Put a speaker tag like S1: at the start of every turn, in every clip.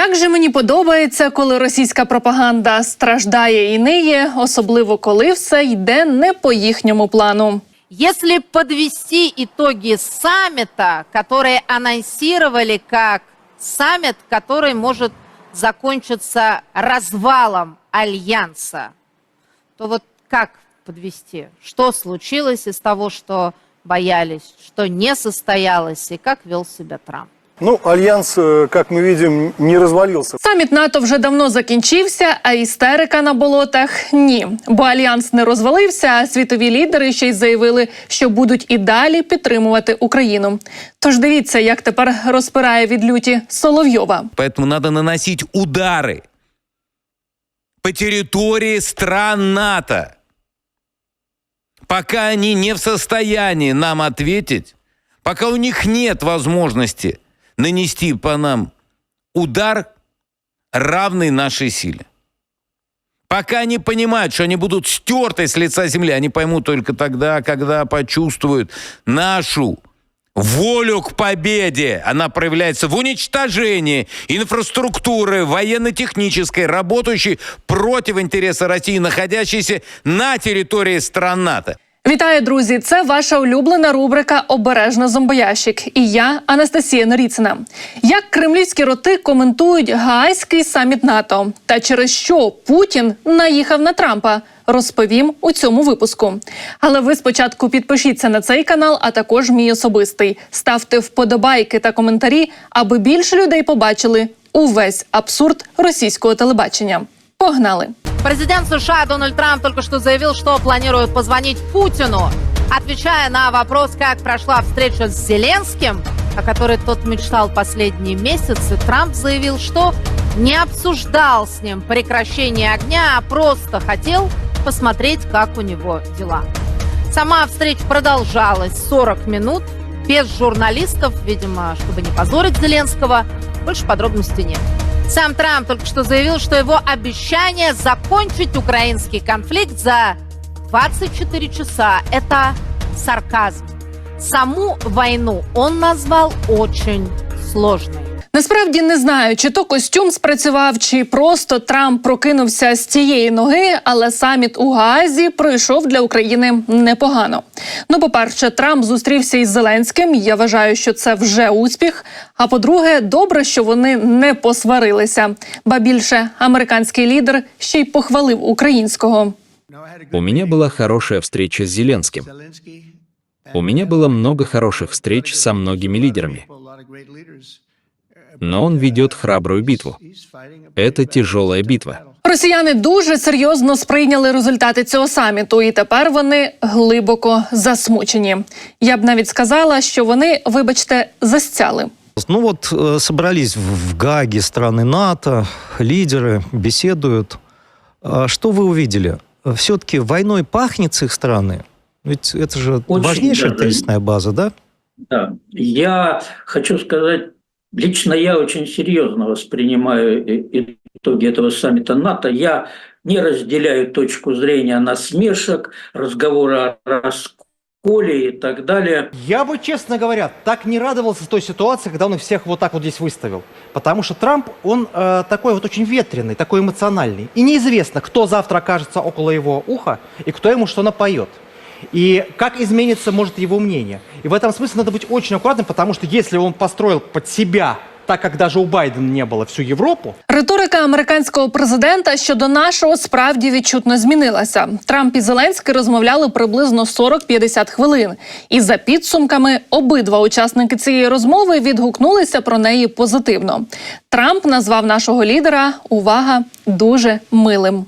S1: Як же мені подобається, коли російська пропаганда страждає і ниє, особливо коли все йде не по їхньому плану.
S2: Если подвести итоги саммита, которые анонсировали как саммит, который может закончиться развалом альянса, то вот как подвести? Что случилось из того, что боялись, что не состоялось, и как вел себя Трамп?
S3: Ну, альянс, э, как мы видим, не развалился.
S1: Саміт НАТО вже давно закінчився, а істерика на болотах ні. Бо альянс не розвалився, а світові лідери ще й заявили, що будуть і далі підтримувати Україну. Тож дивіться, як тепер розпирає від люті Соловйова.
S4: Поэтому надо наносить удары по территории стран НАТО. Пока они не в состоянии нам ответить, пока у них нет возможности нанести по нам удар, равный нашей силе. Пока они понимают, что они будут стерты с лица земли, они поймут только тогда, когда почувствуют нашу волю к победе. Она проявляется в уничтожении инфраструктуры военно-технической, работающей против интереса России, находящейся на территории стран НАТО.
S1: Вітаю, друзі! Це ваша улюблена рубрика Обережно зомбоящик. І я Анастасія Норіцина. Як кремлівські роти коментують Гаазький саміт НАТО та через що Путін наїхав на Трампа, розповім у цьому випуску. Але ви спочатку підпишіться на цей канал, а також мій особистий. Ставте вподобайки та коментарі, аби більше людей побачили увесь абсурд російського телебачення. Погнали!
S2: Президент США Дональд Трамп только что заявил, что планирует позвонить Путину, отвечая на вопрос, как прошла встреча с Зеленским, о которой тот мечтал последние месяцы, Трамп заявил, что не обсуждал с ним прекращение огня, а просто хотел посмотреть, как у него дела. Сама встреча продолжалась 40 минут, без журналистов, видимо, чтобы не позорить Зеленского. Больше подробностей нет. Сам Трамп только что заявил, что его обещание закончить украинский конфликт за 24 часа – это сарказм. Саму войну он назвал очень сложной.
S1: Насправді не знаю, чи то костюм спрацював, чи просто Трамп прокинувся з цієї ноги, але саміт у Гаазі пройшов для України непогано. Ну, по-перше, Трамп зустрівся із Зеленським. Я вважаю, що це вже успіх. А по-друге, добре, що вони не посварилися. Ба більше американський лідер ще й похвалив українського.
S5: У меня была хорошая встреча с Зеленским. У меня было много хороших встреч со многими лидерами. Но он ведет храбрую битву. Это тяжелая битва.
S1: Росіяни дуже серйозно сприйняли результати цього саміту, і тепер вони глибоко засмучені. Я б навіть сказала, що вони, вибачте, застяли.
S6: Ну вот э, собрались в, в Гаге страны НАТО, лидеры беседуют. А Что вы увидели? Все-таки войной пахнет с их стороны? Ведь это же
S7: Очень
S6: важнейшая
S7: даже.
S6: тезисная база, да?
S7: Да, я хочу сказать, лично я очень серьезно воспринимаю итоги этого саммита НАТО. Я не разделяю точку зрения насмешек, разговора о расколе и так далее.
S8: Я бы, честно говоря, так не радовался той ситуации, когда он их всех вот так вот здесь выставил. Потому что Трамп, он э, такой вот очень ветреный, такой эмоциональный. И неизвестно, кто завтра окажется около его уха и кто ему что напоет. И как изменится, может, его мнение. И в этом смысле надо быть очень аккуратным, потому что если он построил под себя, так как даже у Байдена не было, всю Европу,
S1: Риторика американського президента щодо нашого справді відчутно змінилася. Трамп і Зеленський розмовляли приблизно 40-50 хвилин. І за підсумками обидва учасники цієї розмови відгукнулися про неї позитивно. Трамп назвав нашого лідера увага дуже милим.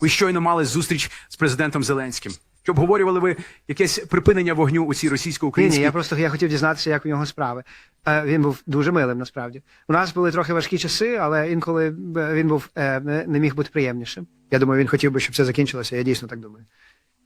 S9: Ви щойно мали зустріч з президентом Зеленським. Чи обговорювали ви якесь припинення вогню у цій
S10: Ні,
S9: російсько-українській?
S10: ні, я просто я хотів дізнатися, як у нього справи. Е, Він був дуже милим, насправді. У нас були трохи важкі часи, але інколи е, він був е, не не міг бути приємнішим. Я думаю, він хотів би, щоб це закінчилося. Я дійсно так думаю.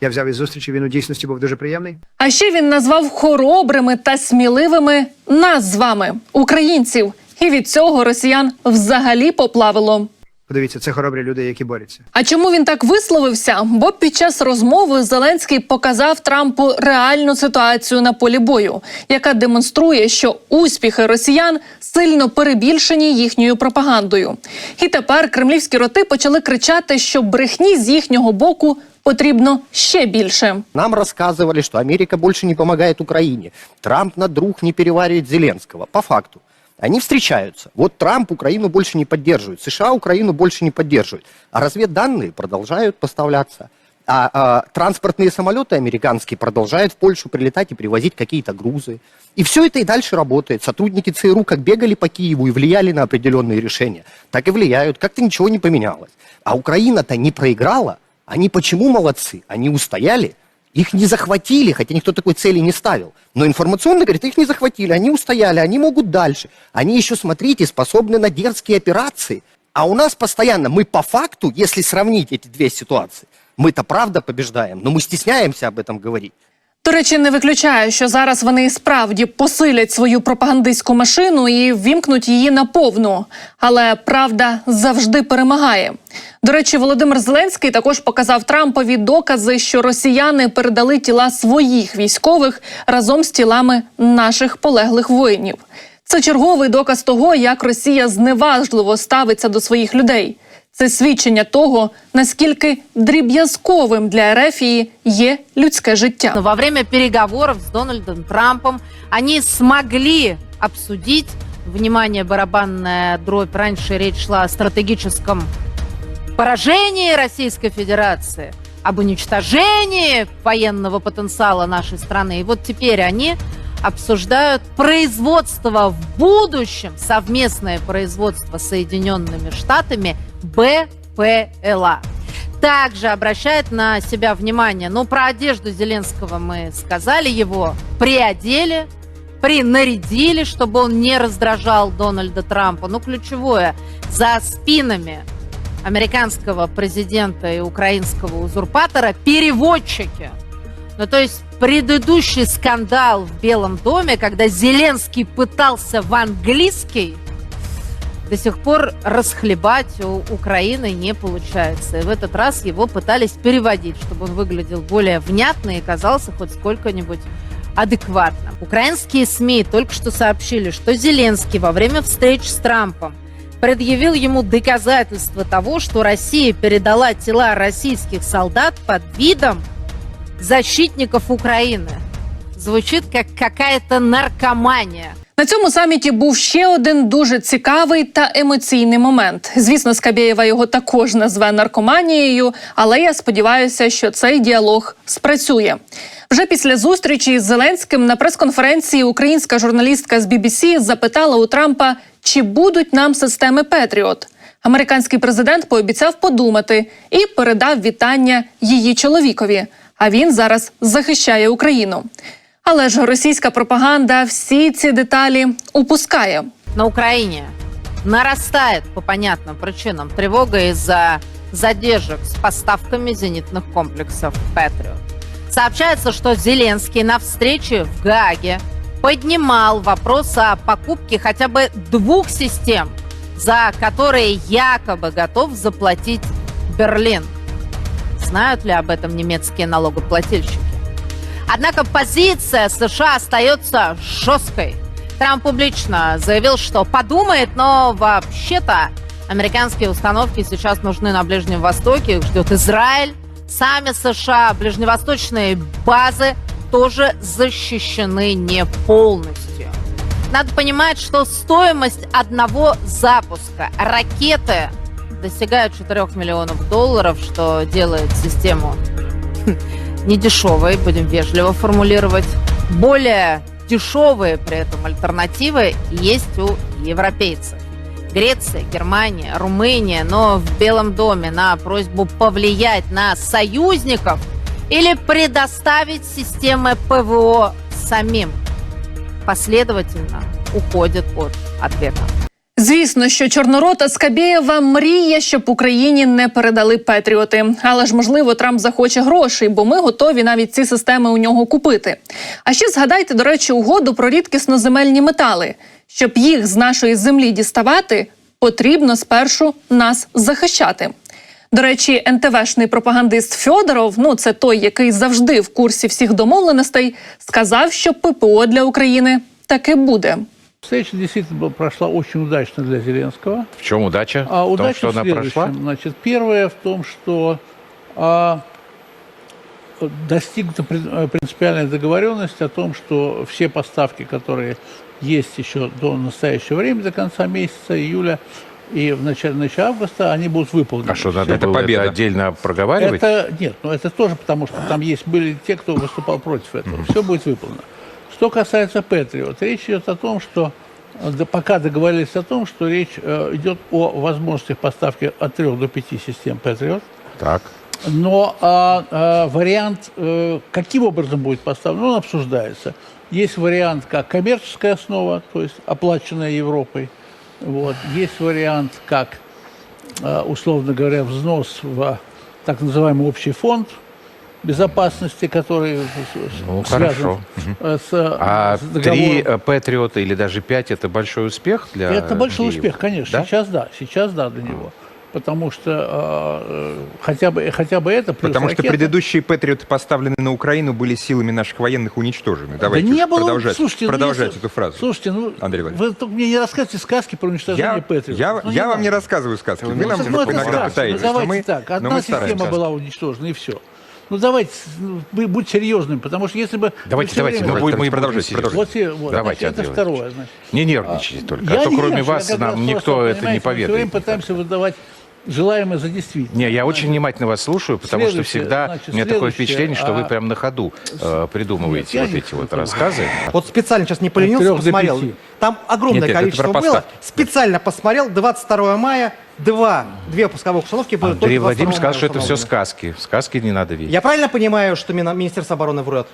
S10: Я взяв із зустрічі, він у дійсності був дуже приємний.
S1: А ще він назвав хоробрими та сміливими нас з вами, українців. І від цього росіян взагалі поплавило.
S10: Подивіться, це хоробрі люди, які борються.
S1: А чому він так висловився? Бо під час розмови Зеленський показав Трампу реальну ситуацію на полі бою, яка демонструє, що успіхи росіян сильно перебільшені їхньою пропагандою. І тепер кремлівські роти почали кричати, що брехні з їхнього боку потрібно ще більше.
S11: Нам рассказывали, что Америка больше не помогает Украине. Трамп на друг не переваривает Зеленского. По факту. Они встречаются. Вот Трамп Украину больше не поддерживает. США Украину больше не поддерживают. А разведданные продолжают поставляться. А, а, транспортные самолеты американские продолжают в Польшу прилетать и привозить какие-то грузы. И все это и дальше работает. Сотрудники ЦРУ как бегали по Киеву и влияли на определенные решения, так и влияют. Как-то ничего не поменялось. А Украина-то не проиграла. Они почему молодцы? Они устояли. Их не захватили, хотя никто такой цели не ставил. Но информационно говорит, их не захватили, они устояли, они могут дальше. Они еще, смотрите, способны на дерзкие операции. А у нас постоянно, мы по факту, если сравнить эти две ситуации, мы-то правда побеждаем, но мы стесняемся об этом говорить.
S1: До речі, не виключаю, що зараз вони справді посилять свою пропагандистську машину і ввімкнуть її на повну. Але правда завжди перемагає. До речі, Володимир Зеленський також показав Трампові докази, що росіяни передали тіла своїх військових разом з тілами наших полеглих воїнів. Це черговий доказ того, як Росія зневажливо ставиться до своїх людей. Це свідчення того, наскільки дріб'язковим для Ерефії є людське життя.
S2: Но во время переговоров с Дональдом Трампом они смогли обсудить, внимание, барабанная дробь, раньше речь шла о стратегическом поражении Российской Федерации, об уничтожении военного потенциала нашей страны. И вот теперь они обсуждают производство в будущем, совместное производство с Соединенными Штатами БПЛА также обращает на себя внимание. Ну, про одежду Зеленского мы сказали, его приодели, принарядили, чтобы он не раздражал Дональда Трампа. Ну, ключевое, за спинами американского президента и украинского узурпатора переводчики. Ну, то есть предыдущий скандал в Белом доме, когда Зеленский пытался в английский, до сих пор расхлебать у Украины не получается. И в этот раз его пытались переводить, чтобы он выглядел более внятно и казался хоть сколько-нибудь адекватным. Украинские СМИ только что сообщили, что Зеленский во время встреч с Трампом предъявил ему доказательства того, что Россия передала тела российских солдат под видом защитников Украины. Звучит как какая-то наркомания.
S1: На цьому саміті був ще один дуже цікавий та емоційний момент. Звісно, Скабєєва його також назве наркоманією, але я сподіваюся, що цей діалог спрацює. Вже після зустрічі з Зеленським на прес-конференції українська журналістка з BBC запитала у Трампа, чи будуть нам системи Петріот. Американський президент пообіцяв подумати і передав вітання її чоловікові. А він зараз захищає Україну. Але ж російська пропаганда всі ці деталі упускає.
S2: на Украине нарастает по понятным причинам тревога из-за задержек с поставками зенитных комплексов «Патриот». Сообщается, что Зеленский на встрече в Гааге поднимал вопрос о покупке хотя бы двух систем, за которые якобы готов заплатить Берлин. Знают ли об этом немецкие налогоплательщики? Однако позиция США остается жесткой. Трамп публично заявил, что подумает, но вообще-то американские установки сейчас нужны на Ближнем Востоке. Их ждет Израиль. Сами США, ближневосточные базы тоже защищены не полностью. Надо понимать, что стоимость одного запуска ракеты достигает 4 миллионов долларов, что делает систему недешевой, будем вежливо формулировать. Более дешевые при этом альтернативы есть у европейцев. Греция, Германия, Румыния, но в Белом доме на просьбу повлиять на союзников или предоставить системы ПВО самим последовательно уходят от ответа.
S1: Звісно, що Чорнорота Скабєєва мріє, щоб Україні не передали Петріоти. Але ж можливо Трамп захоче грошей, бо ми готові навіть ці системи у нього купити. А ще згадайте, до речі, угоду про рідкісноземельні метали. Щоб їх з нашої землі діставати, Потрібно спершу нас захищати. До речі, НТВшний пропагандист Фьодоров, ну це той, який завжди в курсі всіх домовленостей, сказав, що ППО для України таки буде.
S12: Встреча действительно была- прошла очень удачно для Зеленского.
S13: В чем удача?
S12: А
S13: в том,
S12: удача
S13: что
S12: в
S13: она прошла?
S12: Значит, первое в том, что а, достигнута э, принципиальная договоренность о том, что все поставки, которые есть еще до настоящего времени, до конца месяца, июля и в начале, начале августа, они будут выполнены.
S13: А что, надо это отдельно проговаривать?
S12: Это нет, но это тоже потому, что там есть были те, кто выступал против этого. Все будет выполнено. Что касается Патриот, речь идет о том, что э, пока договорились о том, что речь э, идет о возможности поставки от 3 до 5 систем Патриот.
S13: Так.
S12: Но а, а, вариант, э, каким образом будет поставлен, он обсуждается. Есть вариант как коммерческая основа, то есть оплаченная Европой. Вот. Есть вариант как, условно говоря, взнос в так называемый общий фонд безопасности, который
S13: Ну,
S12: связан
S13: хорошо.
S12: с, э,
S13: А
S12: с
S13: три
S12: договором.
S13: э, Патриота или даже пять – это большой успех для
S12: Это большой
S13: Киева?
S12: успех, конечно.
S13: Да?
S12: Сейчас да, сейчас да для него. Потому что э, хотя бы хотя бы это плюс
S14: Потому что
S12: ракеты.
S14: предыдущие «Патриоты», поставленные на Украину, были силами наших военных уничтожены. Давайте
S12: да не было.
S14: продолжать,
S12: слушайте, ну,
S14: продолжать
S12: если-
S14: эту фразу.
S12: Слушайте, ну
S14: Андрей Владимирович.
S12: вы только мне не рассказывайте сказки про уничтожение
S14: Я,
S12: Патриотов.
S14: я,
S12: Ну,
S14: я вам
S12: надо.
S14: не рассказываю сказки. Вы
S12: Ну,
S14: нам
S12: ну,
S14: иногда
S12: сказки.
S14: пытаетесь.
S12: Ну,
S14: но
S12: давайте
S14: мы,
S12: так.
S14: но
S12: Одна
S14: мы
S12: система была уничтожена, и все. Ну давайте, будьте серьезным, потому что если бы...
S13: Давайте, давайте,
S12: время-
S13: мы будем, мы
S14: Продолжайте.
S12: Вот,
S13: Давайте,
S12: значит, это второе. Значит.
S13: Не нервничайте только,
S12: Я
S13: а то кроме вас нам никто это не
S12: понимаете, Мы все время пытаемся выдавать желаемое за действительное.
S13: Не, я очень внимательно вас слушаю, потому что всегда
S12: значит,
S13: у меня такое впечатление, что вы
S12: а-
S13: прям на ходу э, придумываете
S12: Нет,
S13: вот эти вот рассказы.
S8: Вот специально сейчас не поленился, посмотрел. Там огромное
S14: Нет, нет,
S8: количество было. Специально посмотрел. 22 мая, два, две пусковых установки были
S13: Андрей
S8: только 22
S13: Владимирович сказал, что это все сказки. В сказки не надо верить.
S8: Я правильно понимаю, что Министерство обороны врет?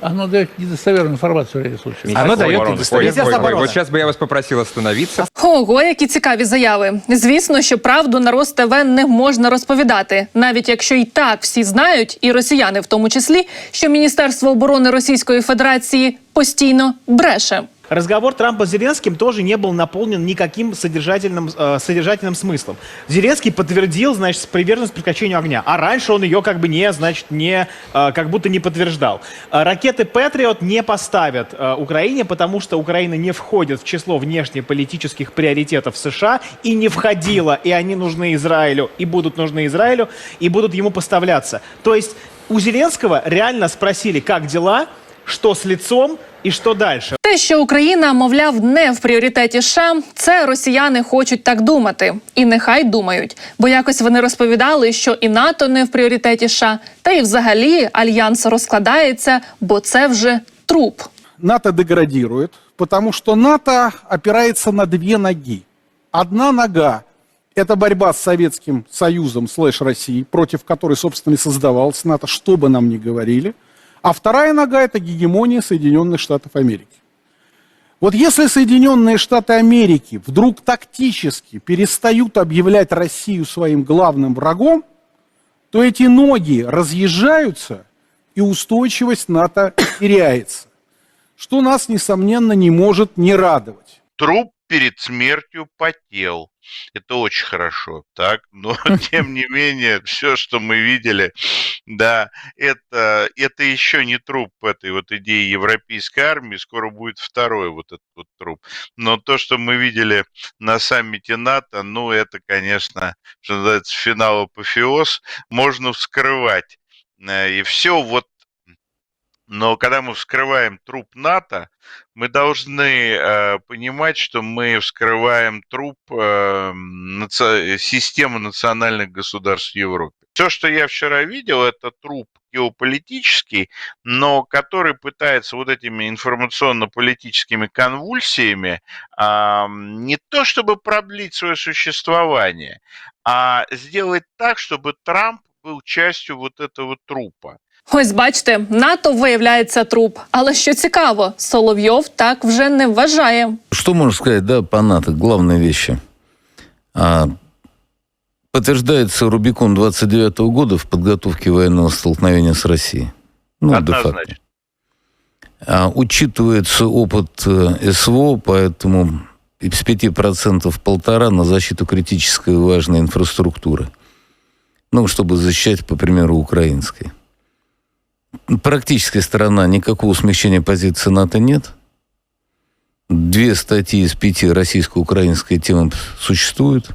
S12: Оно дает недостоверную информацию в ряде случаев.
S13: Оно
S14: Ой,
S13: дает недостоверную.
S14: Вот сейчас бы я вас попросил остановиться.
S1: Ого, які цікаві заяви. Звісно, що правду на РосТВ не можна розповідати, навіть якщо і так всі знають, і росіяни в тому числі, що Міністерство оборони Російської Федерації постійно бреше.
S15: Разговор Трампа с Зеленским тоже не был наполнен никаким содержательным, э, содержательным смыслом. Зеленский подтвердил, значит, приверженность прекращению огня, а раньше он ее как бы не, значит, не, э, как будто не подтверждал. А Ракеты Патриот не поставят э, Украине, потому что Украина не входит в число внешнеполитических приоритетов США и не входила, и они нужны Израилю, и будут нужны Израилю, и будут ему поставляться. То есть у Зеленского реально спросили, как дела, что с лицом и что дальше.
S1: Те, що Україна, мовляв, не в пріоритеті США, це росіяни хочуть так думати. І нехай думають. Бо якось вони розповідали, що і НАТО не в пріоритеті США, та й взагалі альянс розкладається, бо це вже труп.
S3: НАТО деградирует, потому что НАТО опирается на две ноги. Одна нога – это борьба с Советским Союзом слэш Россией, против которой, собственно, и создавалась НАТО, что бы нам ни говорили. а вторая нога – это гегемония Соединенных Штатов Америки. Вот если Соединенные Штаты Америки вдруг тактически перестают объявлять Россию своим главным врагом, то эти ноги разъезжаются, и устойчивость НАТО теряется что нас, несомненно, не может не радовать.
S16: Труп перед смертью потел. Это очень хорошо, так? Но, тем не менее, все, что мы видели, да, это, это еще не труп этой вот идеи европейской армии, скоро будет второй вот этот вот труп. Но то, что мы видели на саммите НАТО, ну, это, конечно, что называется, финал апофеоз, можно вскрывать. Э, И все вот но когда мы вскрываем труп НАТО, мы должны э, понимать, что мы вскрываем труп э, наци- системы национальных государств в Европе. Все, что я вчера видел, это труп геополитический, но который пытается вот этими информационно-политическими конвульсиями а, не то чтобы продлить свое существование, а сделать так, чтобы Трамп был частью вот этого трупа.
S1: Ось бачите, НАТО виявляється труп. Але що цікаво, Соловйов так вже не вважає.
S4: Что можно сказать, да, по НАТО? Главные вещи. А, подтверждается Рубикон 29 года в подготовке военного столкновения с Россией. Ну, де-факто.
S16: Однозначно.
S4: А, учитывается опыт э, СВО, поэтому с 5% в полтора на защиту критической и важной инфраструктуры. Ну, чтобы защищать, по примеру, украинской. Практическая сторона, никакого смещения позиции НАТО нет. Две статьи из пяти российско-украинской темы существуют.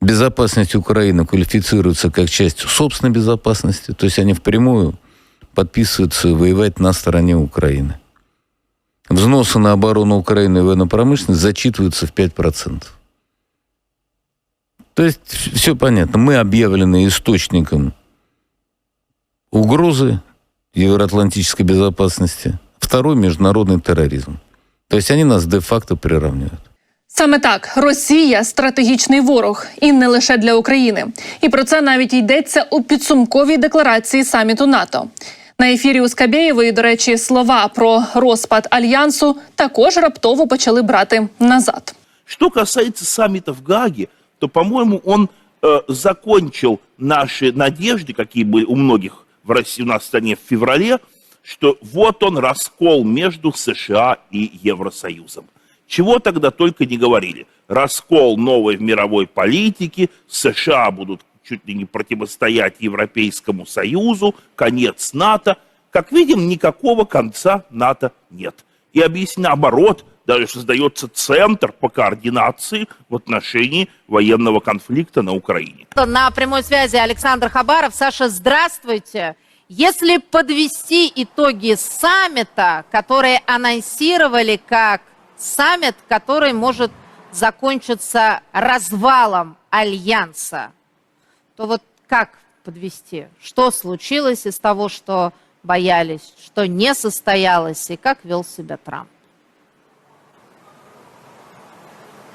S4: Безопасность Украины квалифицируется как часть собственной безопасности, то есть они впрямую подписываются воевать на стороне Украины. Взносы на оборону Украины и военно-промышленность зачитываются в 5%. То есть все понятно. Мы объявлены источником угрозы евроатлантической безопасности. Второй – международный терроризм. То есть они нас де-факто приравнивают.
S1: Саме так Росія стратегічний ворог, і не лише для України. І про це навіть йдеться у підсумковій декларації саміту НАТО. На ефірі у Скабєєвої, до речі, слова про розпад альянсу також раптово почали брати назад.
S17: Что касается саммита в Гааге, то, по-моему, он э, закончил наши надежды, какие были у многих в России, у нас в стране в феврале, что вот он раскол между США и Евросоюзом. Чего тогда только не говорили. Раскол новой в мировой политике, США будут чуть ли не противостоять Европейскому Союзу, конец НАТО. Как видим, никакого конца НАТО нет. И объяснить наоборот, даже создается центр по координации в отношении военного конфликта на Украине.
S2: На прямой связи Александр Хабаров. Саша, здравствуйте. Если подвести итоги саммита, которые анонсировали как саммит, который может закончиться развалом альянса, то вот как подвести? Что случилось из того, что боялись, что не состоялось, и как вел себя Трамп?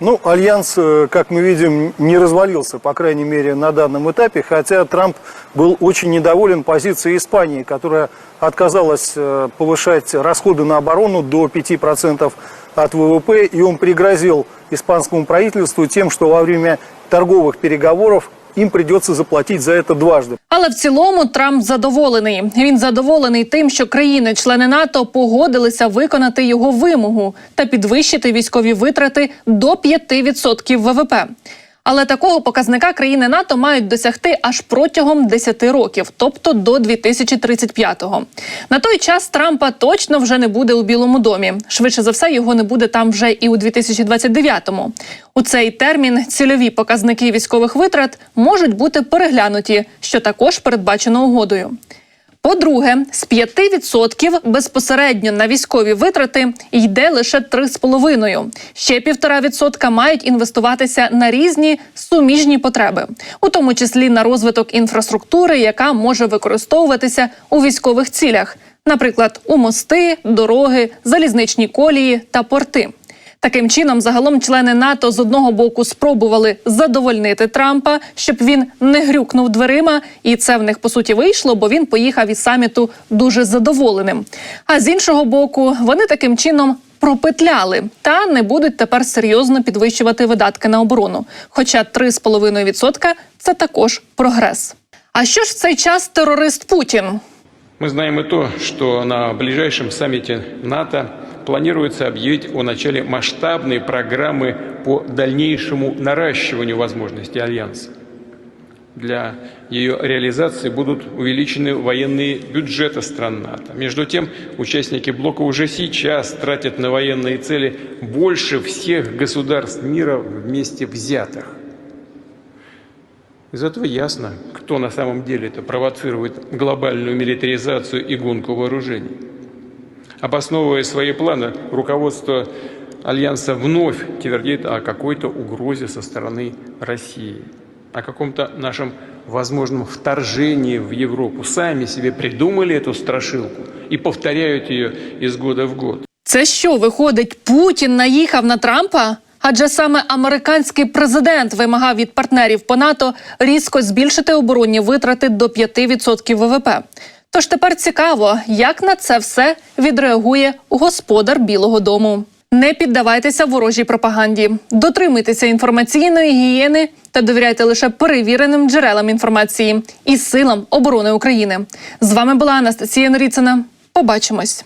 S18: Ну, альянс, э, как мы видим, не развалился, по крайней мере, на данном этапе, хотя Трамп был очень недоволен позицией Испании, которая отказалась э, повышать расходы на оборону до 5% от ВВП, и он пригрозил испанскому правительству тем, что во время торговых переговоров їм придеться заплатити за це дважди.
S1: Але в цілому Трамп задоволений. Він задоволений тим, що країни-члени НАТО погодилися виконати його вимогу та підвищити військові витрати до 5% ВВП. Але такого показника країни НАТО мають досягти аж протягом 10 років, тобто до 2035-го. На той час Трампа точно вже не буде у Білому домі. Швидше за все, його не буде там вже і у 2029-му. У цей термін цільові показники військових витрат можуть бути переглянуті, що також передбачено угодою. По-друге, з 5% безпосередньо на військові витрати йде лише 3,5%. Ще 1,5% мають інвестуватися на різні суміжні потреби, у тому числі на розвиток інфраструктури, яка може використовуватися у військових цілях, наприклад, у мости, дороги, залізничні колії та порти. Таким чином, загалом члени НАТО з одного боку спробували задовольнити Трампа, щоб він не грюкнув дверима, і це в них по суті вийшло, бо він поїхав із саміту дуже задоволеним. А з іншого боку, вони таким чином пропетляли та не будуть тепер серйозно підвищувати видатки на оборону. Хоча 3,5% – це також прогрес. А що ж в цей час терорист Путін?
S19: Мы знаем и то, что на ближайшем саммите НАТО планируется объявить о начале масштабной программы по дальнейшему наращиванию возможностей Альянса. Для ее реализации будут увеличены военные бюджеты стран НАТО. Между тем, участники блока уже сейчас тратят на военные цели больше всех государств мира вместе взятых. Из этого ясно, кто на самом деле это провоцирует глобальную милитаризацию и гонку вооружений. Обосновывая свои планы, руководство Альянса вновь твердит о какой-то угрозе со стороны России, о каком-то нашем возможном вторжении в Европу. Сами себе придумали эту страшилку и повторяют ее из года в год.
S1: Це що виходить, Путін наїхав на Трампа? Адже саме американський президент вимагав від партнерів по НАТО різко збільшити оборонні витрати до 5% ВВП. Тож тепер цікаво, як на це все відреагує господар Білого Дому. Не піддавайтеся ворожій пропаганді, дотримуйтеся інформаційної гігієни та довіряйте лише перевіреним джерелам інформації і силам оборони України. З вами була Анастасія Норіцина. Побачимось.